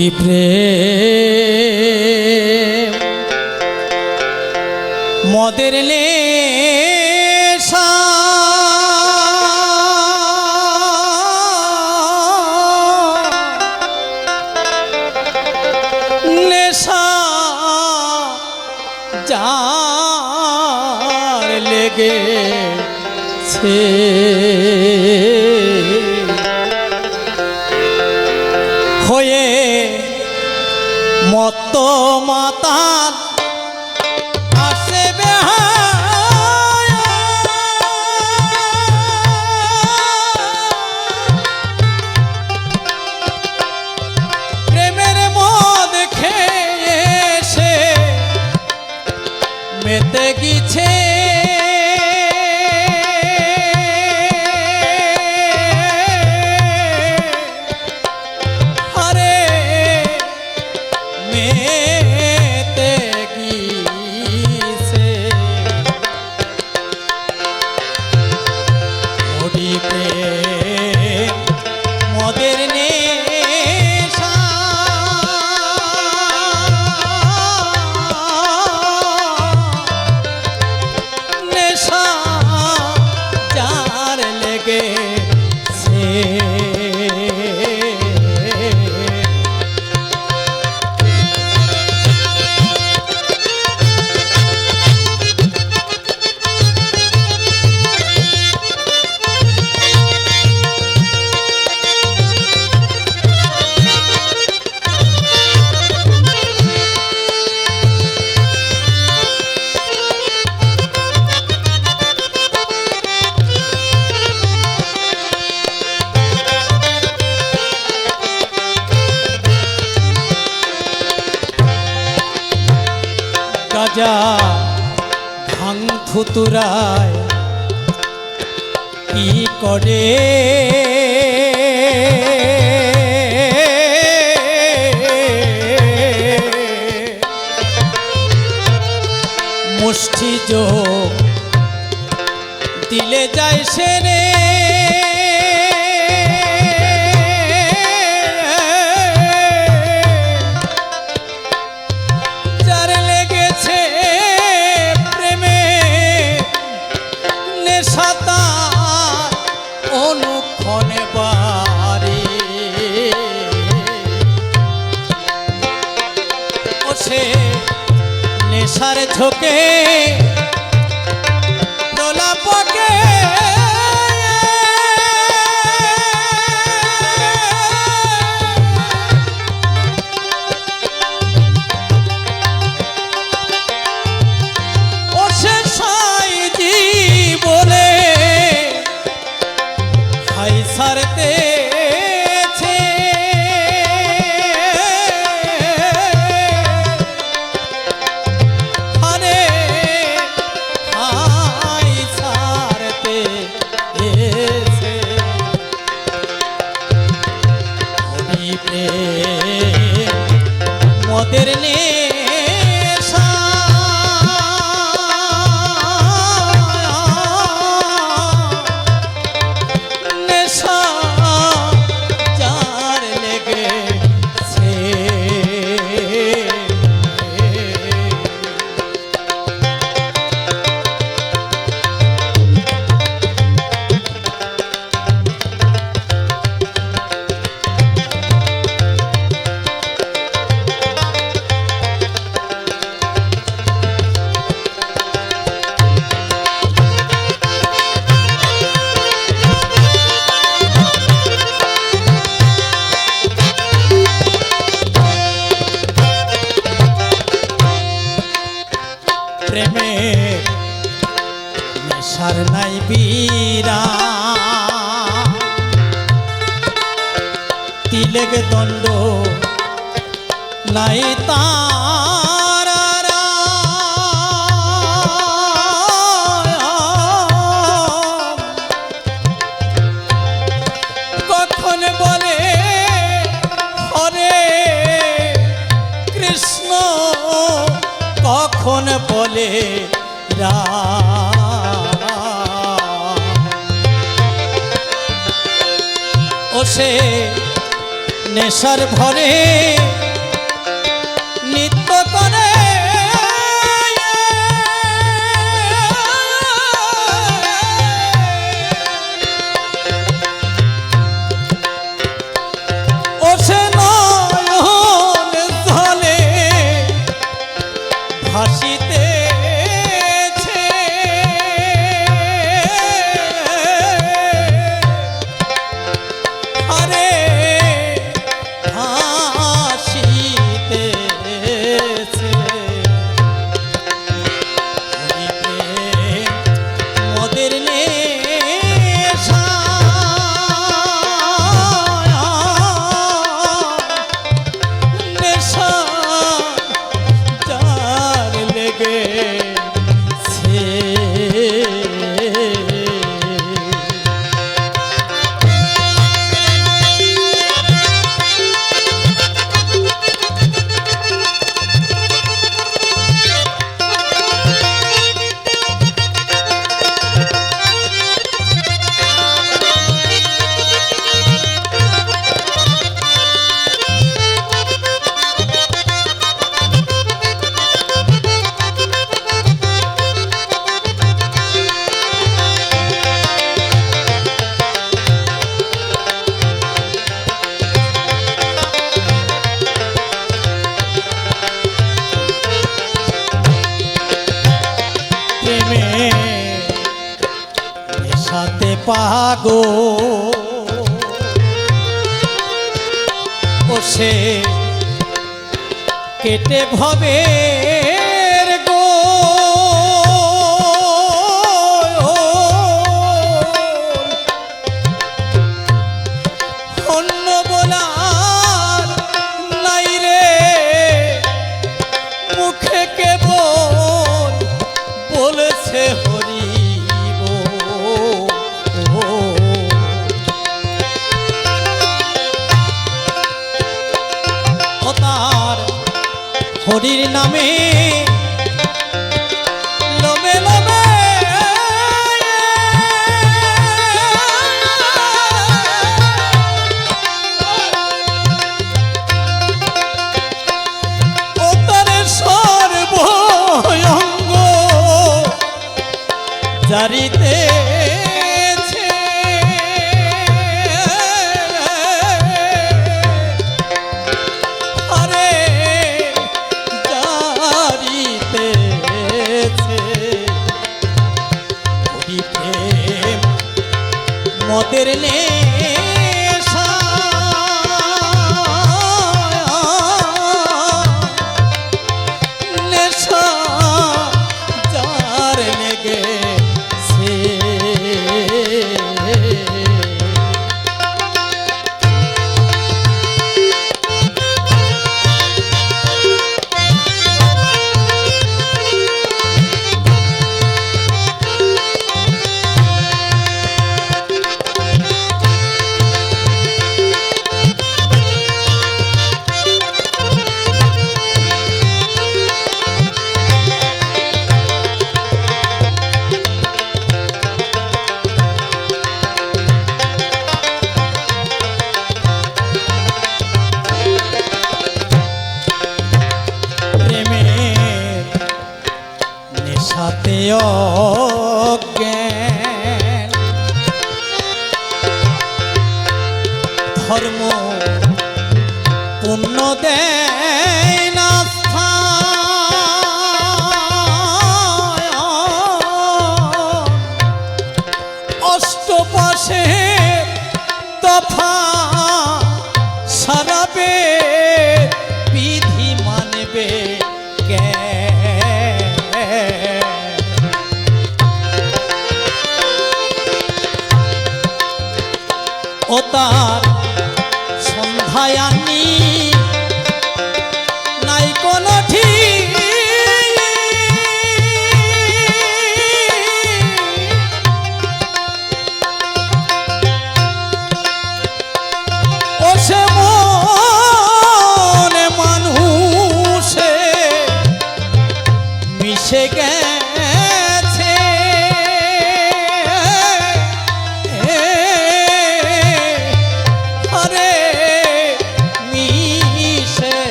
কোটি প্রেম। মদের নেশা। নেশা যার মত মাতা আসে প্রেমের মদ খেয়ে সে মেতে গিছে ভাং থুতুরায় কি করে নেশার ঝোঁকে প্রলাপকে মদের নেশা প্রেমে নেশার নাই বীরা তিলেক দণ্ড নাই তার। বলে রা ও সে নেশার ভরে পাগো। বসে কেটে ভবে হরির নামে ফিরলে জ্ঞান ধর্ম পুণ্য দে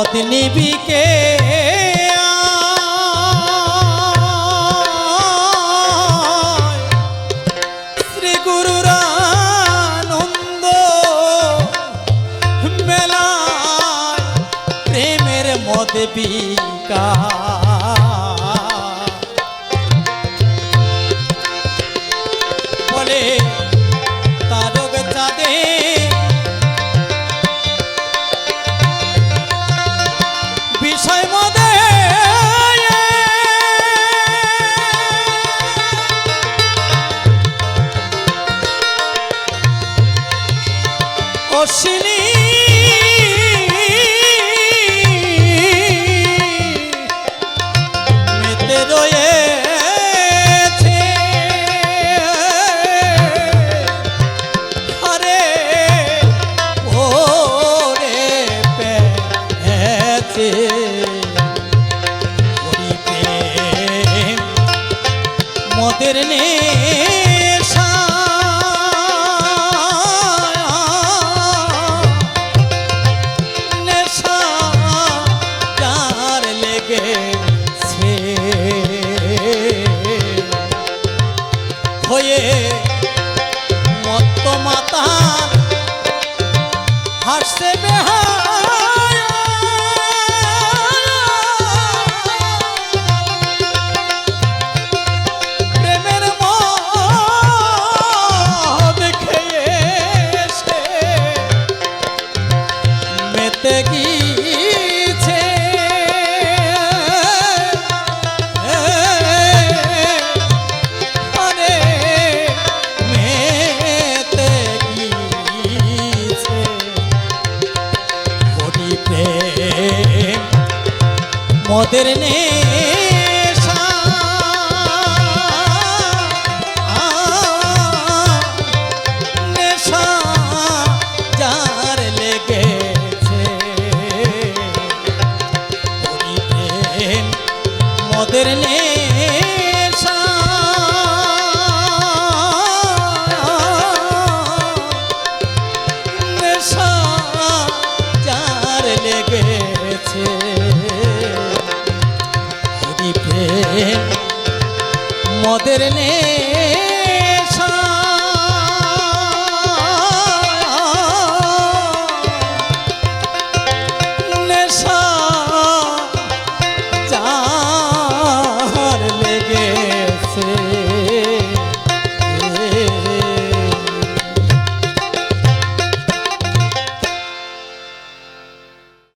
মত নিবিকে মদের মদের নে